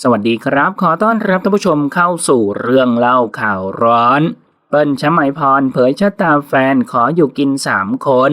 สวัสดีครับ ขอต้อนรับท่านผู้ชมเข้าสู่เรื่องเล่าข่าวร้อน เปิ้ลชมัยพรเผยชะตาแฟนขออยู่กินสามคน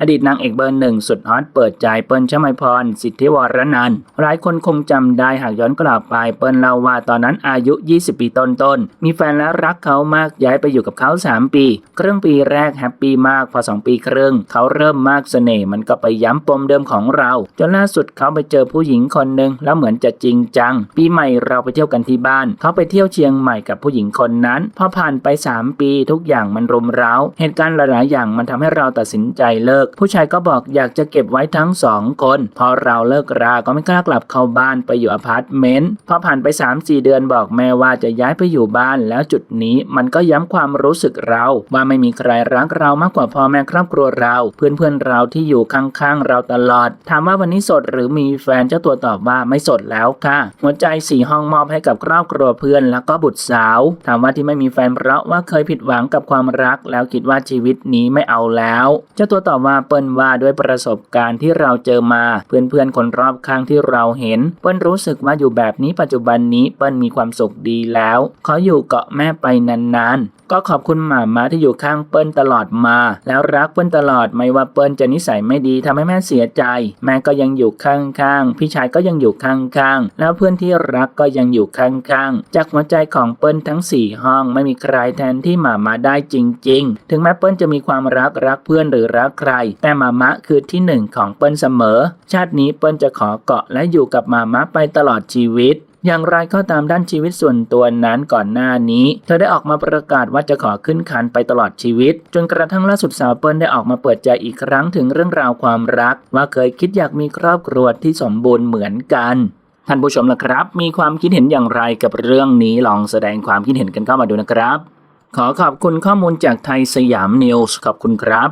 อดีตนางเอกเบอร์หนึ่งสุดฮอตเปิดใจเปิ้ลชมัยพร สิทธิวรนันท์หลายคนคงจำได้หากย้อนกลับไปเปิ้ลเล่าว่าตอนนั้นอายุ 20 ปีต้นๆ มีแฟนและรักเขามากย้ายไปอยู่กับเขา 3 ปี ครึ่งปีแรกแฮปปี้มากพอ 2 ปีครึ่ง เขาเริ่มมากเสน่ห์มันก็ไปย้ำปมเดิมของเรา จนล่าสุดเขาไปเจอผู้หญิงคนหนึ่งแล้วเหมือนจะจริงจัง ปีใหม่เราไปเที่ยวกันที่บ้าน เขาไปเที่ยวเชียงใหม่กับผู้หญิงคนนั้นพอผ่านไป 3 ปีทุกอย่างมันรุมเร้า เหตุการณ์หลายๆอย่างมันทำให้เราตัดสินใจเลิกผู้ชายก็บอกอยากจะเก็บไว้ทั้งสองคนพอเราเลิกราก็ไม่กล้ากลับเข้าบ้านไปอยู่อพาร์ตเมนต์พอผ่านไป 3-4 เดือนบอกแม่ว่าจะย้ายไปอยู่บ้าน แล้วจุดนี้มันก็ย้ำความรู้สึกเรา ว่าไม่มีใครรักเรามากกว่าพ่อแม่ครอบครัวเรา เพื่อนๆเราที่อยู่ข้างๆเราตลอด ถามว่าวันนี้สดหรือมีแฟนเจ้าตัวตอบว่าไม่สดแล้วค่ะ หัวใจสี่ห้องมอบให้กับครอบครัวเพื่อนแล้วก็บุตรสาว ถามว่าที่ไม่มีแฟนเพราะว่าเคยผิดหวังกับความรัก แล้วคิดว่าชีวิตนี้ไม่เอาแล้ว เจ้าตัวตอบว่าเปิ้ลว่าด้วยประสบการณ์ที่เราเจอมา เพื่อนๆคนรอบข้างที่เราเห็น เปิ้ลรู้สึกว่าอยู่แบบนี้ปัจจุบันนี้เปิ้ลมีความสุขดีแล้ว ขออยู่เกาะแม่ไปนานๆ ก็ขอบคุณหมาม้าที่อยู่ข้างเปิ้ลตลอดมา แล้วรักเปิ้ลตลอดไม่ว่าเปิ้ลจะนิสัยไม่ดีทำให้แม่เสียใจ แม่ก็ยังอยู่ข้างๆพี่ชายก็ยังอยู่ข้างๆแล้วเพื่อนที่รักก็ยังอยู่ข้างๆจากหัวใจของเปิ้ลทั้งสี่ห้องไม่มีใครแทนที่หมาม้าได้จริง ๆ ถึงแม้เปิ้ลจะมีความรักรักเพื่อนหรือรักใครแต่มาม้าคือที่หนึ่งของเปิ้ลเสมอ ชาตินี้เปิ้ลจะขอเกาะและอยู่กับมาม้าไปตลอดชีวิตอย่างไรก็ตามด้านชีวิตส่วนตัวนั้นก่อนหน้านี้ เธอได้ออกมาประกาศว่าจะขอขึ้นคันไปตลอดชีวิต จนกระทั่งล่าสุดสาวเปิ้ลได้ออกมาเปิดใจอีกครั้งถึงเรื่องราวความรัก ว่าเคยคิดอยากมีครอบครัวที่สมบูรณ์เหมือนกันท่านผู้ชมล่ะครับ มีความคิดเห็นอย่างไรกับเรื่องนี้ลองแสดงความคิดเห็นกันเข้ามาดูนะครับ ขอขอบคุณข้อมูลจากไทยสยามนิวส์ขอบคุณครับ